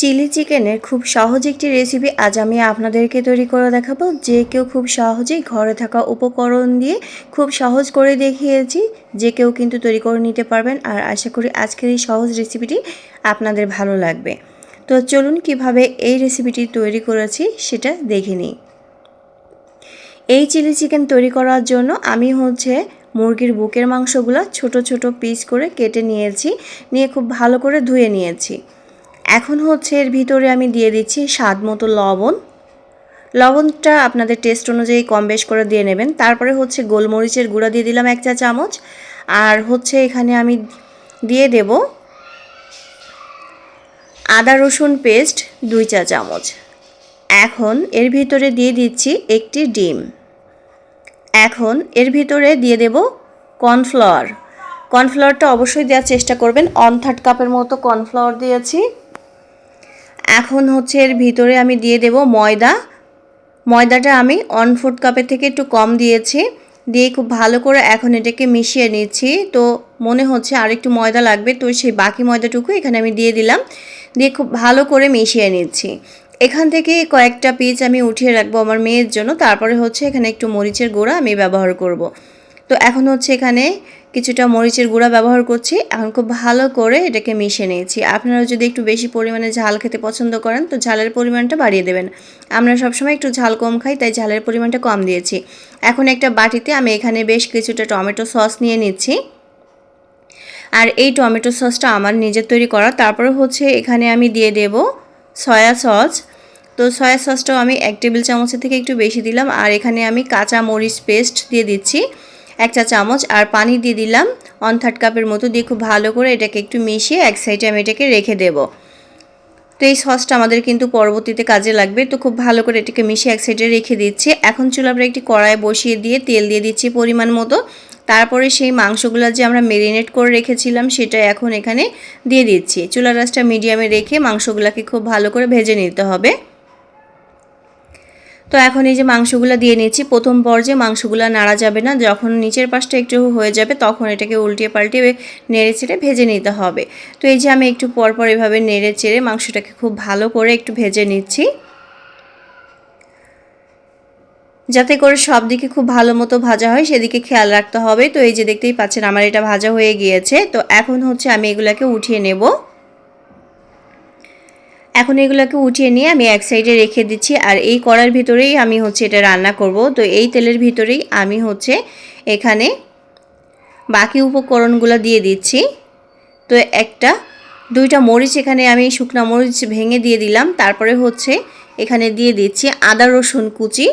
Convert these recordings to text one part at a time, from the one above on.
Chilli চিকেনের খুব সহজ একটি রেসিপি আজ আমি আপনাদেরকে তৈরি করে দেখাবো, যে কেউ খুব সহজেই ঘরে থাকা উপকরণ দিয়ে খুব সহজ করে দেখিয়েছি, যে কেউ কিন্তু তৈরি করে নিতে পারবেন। আর আশা করি আজকের এই সহজ রেসিপিটি আপনাদের ভালো লাগবে। তো চলুন কীভাবে এই রেসিপিটি তৈরি করেছি সেটা দেখে নিই। এই চিলি চিকেন তৈরি করার জন্য আমি হচ্ছে মুরগির বুকের মাংসগুলো ছোট ছোট পিস করে কেটে নিয়েছি, নিয়ে খুব ভালো করে ধুয়ে নিয়েছি। এখন হচ্ছে এর ভিতরে আমি দিয়ে দিচ্ছি স্বাদ মতো লবণ। লবণটা আপনাদের টেস্ট অনুযায়ী কম বেশ করে দিয়ে নেবেন। তারপরে হচ্ছে গোলমরিচের গুঁড়া দিয়ে দিলাম এক চা চামচ। আর হচ্ছে এখানে আমি দিয়ে দেব আদা রসুন পেস্ট দুই চা চামচ। এখন এর ভিতরে দিয়ে দিচ্ছি একটি ডিম। এখন এর ভিতরে দিয়ে দেব কর্নফ্লাওয়ার। কর্নফ্লাওয়ারটা অবশ্যই দেওয়ার চেষ্টা করবেন। অন থার্ড কাপের মতো কর্নফ্লাওয়ার দিয়েছি। এখন হচ্ছে এর ভিতরে আমি দিয়ে দেব ময়দা। ময়দাটা আমি ওয়ান ফোর্থ কাপের থেকে একটু কম দিয়েছি। দিয়ে খুব ভালো করে এখন এটাকে মিশিয়ে নিচ্ছি। তো মনে হচ্ছে আর একটু ময়দা লাগবে। তো সেই বাকি ময়দাটুকু এখানে আমি দিয়ে দিলাম। দিয়ে খুব ভালো করে মিশিয়ে নিচ্ছি। এখান থেকে কয়েকটা পিচ আমি উঠিয়ে রাখব আমার মেয়ের জন্য। তারপরে হচ্ছে এখানে একটু মরিচের গুঁড়া আমি ব্যবহার করব। তো এখন হচ্ছে এখানে কিছুটা মরিচের গুঁড়া ব্যবহার করছি। এখন খুব ভালো করে এটাকে মিশিয়ে নিয়েছি। আপনারা যদি একটু বেশি পরিমাণে ঝাল খেতে পছন্দ করেন, তো ঝালের পরিমাণটা বাড়িয়ে দেবেন। আমরা সবসময় একটু ঝাল কম খাই, তাই ঝালের পরিমাণটা কম দিয়েছি। এখন একটা বাটিতে আমি এখানে বেশ কিছুটা টমেটো সস নিয়ে নিচ্ছি। আর এই টমেটো সসটা আমার নিজের তৈরি করা। তারপরে হচ্ছে এখানে আমি দিয়ে দেব সয়া সস। তো সয়া সসটাও আমি এক টেবিল চামচের থেকে একটু বেশি দিলাম। আর এখানে আমি কাঁচা মরিচ পেস্ট দিয়ে দিচ্ছি। এক চা চামচ আর পানি দিয়ে দিলাম। ওয়ান থার্ড কাপের মতো দিয়ে খুব ভালো করে এটাকে একটু মিশিয়ে এক সাইডে আমি এটাকে রেখে দেব। তো এই সসটা আমাদের কিন্তু পরবর্তীতে কাজে লাগবে। তো খুব ভালো করে এটাকে মিশিয়ে এক সাইডে রেখে দিচ্ছি। এখন চুলা আমরা একটি কড়াই বসিয়ে দিয়ে তেল দিয়ে দিচ্ছি পরিমাণ মতো। তারপরে সেই মাংসগুলো যে আমরা মেরিনেট করে রেখেছিলাম সেটা এখন এখানে দিয়ে দিচ্ছি। চুলা রাসটা মিডিয়ামে রেখে মাংসগুলোকে খুব ভালো করে ভেজে নিতে হবে। তো এখন এই যে মাংসগুলো দিয়ে নিচ্ছি, প্রথম পর্যায়ে মাংসগুলো নাড়া যাবে না, যখন নিচের পাশটা একটু হয়ে যাবে তখন এটাকে উল্টিয়ে পাল্টিয়ে নেড়ে চেড়ে ভেজে নিতে হবে। তো এই যে আমি একটু পরপর এভাবে নেড়ে চেড়ে মাংসটাকে খুব ভালো করে একটু ভেজে নিচ্ছি। যাতে করে সব দিকে খুব ভালো মতো ভাজা হয়, সেদিকে খেয়াল রাখতে হবে। তো এই যে দেখতেই পাচ্ছেন আমার এটা ভাজা হয়ে গিয়েছে। তো এখন হচ্ছে আমি এগুলাকে উঠিয়ে নেব। এখন এগুলোকে উঠিয়ে নিয়ে আমি এক সাইডে রেখে দিচ্ছি আর এই কড়ার ভিতরেই আমি হচ্ছে এটা রান্না করব। তো এই তেলের ভিতরেই আমি হচ্ছে এখানে বাকি উপকরণগুলো দিয়ে দিচ্ছি। তো একটা, দুইটা মরিচ এখানে আমি শুকনা মরিচ ভেঙে দিয়ে দিলাম। তারপরে হচ্ছে এখানে দিয়ে দিচ্ছি আদা রসুন কুচি।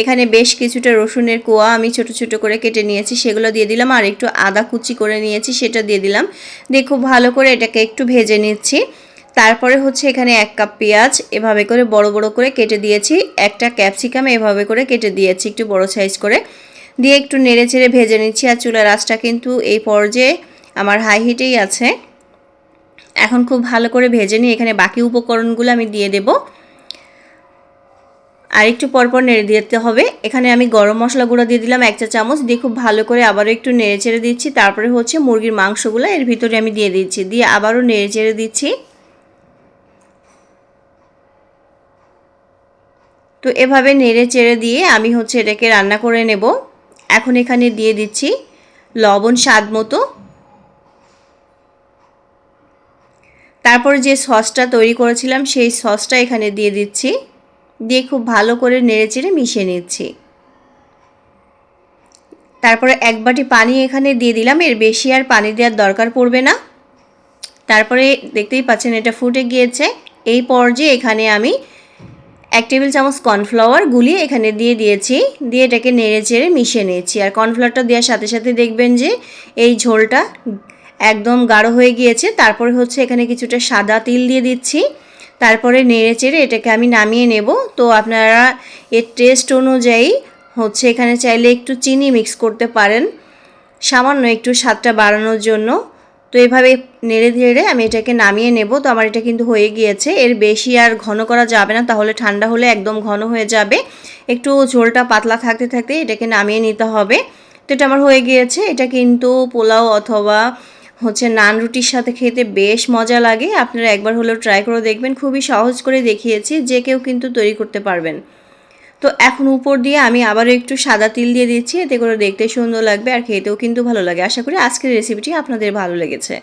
এখানে বেশ কিছুটা রসুনের কোয়া আমি ছোট ছোট করে কেটে নিয়েছি, সেগুলো দিয়ে দিলাম আর একটু আদা কুচি করে নিয়েছি, সেটা দিয়ে দিলাম। দিয়ে খুব ভালো করে এটাকে একটু ভেজে নিচ্ছি। তারপরে হচ্ছে এখানে এক কাপ পেঁয়াজ এভাবে করে বড় বড় করে কেটে দিয়েছি। একটা ক্যাপসিকাম এভাবে করে কেটে দিয়েছি একটু বড় সাইজ করে। দিয়ে একটু নেড়ে চেড়ে ভেজে নিচ্ছি আর চুলার আঁচটা কিন্তু এই পর্যায়ে আমার হাই হিটেই আছে। এখন খুব ভালো করে ভেজে নিই এখানে বাকি উপকরণগুলো আমি দিয়ে দেব। আর একটু পরপর নেড়ে দিতে হবে। এখানে আমি গরম মশলা গুঁড়ো দিয়ে দিলাম এক চা চামচ। দিয়ে খুব ভালো করে আবারও একটু নেড়ে চেড়ে দিচ্ছি। তারপরে হচ্ছে মুরগির মাংসগুলো এর ভিতরে আমি দিয়ে দিচ্ছি। দিয়ে আবারও নেড়ে চেড়ে দিচ্ছি। তো এভাবে নেড়ে চেড়ে দিয়ে আমি হচ্ছে এটাকে রান্না করে নেব। এখন এখানে দিয়ে দিচ্ছি লবণ স্বাদ মতো। তারপর যে সসটা তৈরি করেছিলাম সেই সসটা এখানে দিয়ে দিচ্ছি। দিয়ে খুব ভালো করে নেড়ে চেড়ে মিশিয়ে নিচ্ছি। তারপরে এক বাটি পানি এখানে দিয়ে দিলাম। এর বেশি আর পানি দেওয়ার দরকার পড়বে না। তারপরে দেখতেই পাচ্ছেন এটা ফুটে গিয়েছে। এই পর্যায়ে এখানে আমি এক টেবিল চামচ কর্নফ্লাওয়ার গুলিয়ে এখানে দিয়ে দিয়েছি। দিয়ে এটাকে নেড়ে চেড়ে মিশিয়ে নিয়েছি। আর কর্নফ্লাওয়ারটা দেওয়ার সাথে সাথে দেখবেন যে এই ঝোলটা একদম গাঢ় হয়ে গিয়েছে। তারপরে হচ্ছে এখানে কিছুটা সাদা তিল দিয়ে দিচ্ছি। তারপরে নেড়ে চেড়ে এটাকে আমি নামিয়ে নেব। তো আপনারা এর টেস্ট অনুযায়ী হচ্ছে এখানে চাইলে একটু চিনি মিক্স করতে পারেন। সামান্য একটু স্বাদটা বাড়ানোর জন্য। তো এভাবে নেড়ে ধেড়ে আমি এটাকে নামিয়ে নেব। তো আমার এটা কিন্তু হয়ে গিয়েছে। এর বেশি আর ঘন করা যাবে না। তাহলে ঠান্ডা হলে একদম ঘন হয়ে যাবে। একটু ঝোলটা পাতলা থাকতে থাকতে এটাকে নামিয়ে নিতে হবে। তো এটা আমার হয়ে গিয়েছে। এটা কিন্তু পোলাও অথবা হচ্ছে নান রুটির সাথে খেতে বেশ মজা লাগে। আপনারা একবার হলেও ট্রাই করে দেখবেন। খুবই সহজ করে দেখিয়েছি। যে কেউ কিন্তু তৈরি করতে পারবেন। তো এখন উপর দিয়ে আমি আবারও একটু সাদা তিল দিয়ে দিচ্ছি, এতে করে দেখতে সুন্দর লাগবে আর খেতেও কিন্তু ভালো লাগে। আশা করি আজকের রেসিপিটি আপনাদের ভালো লেগেছে।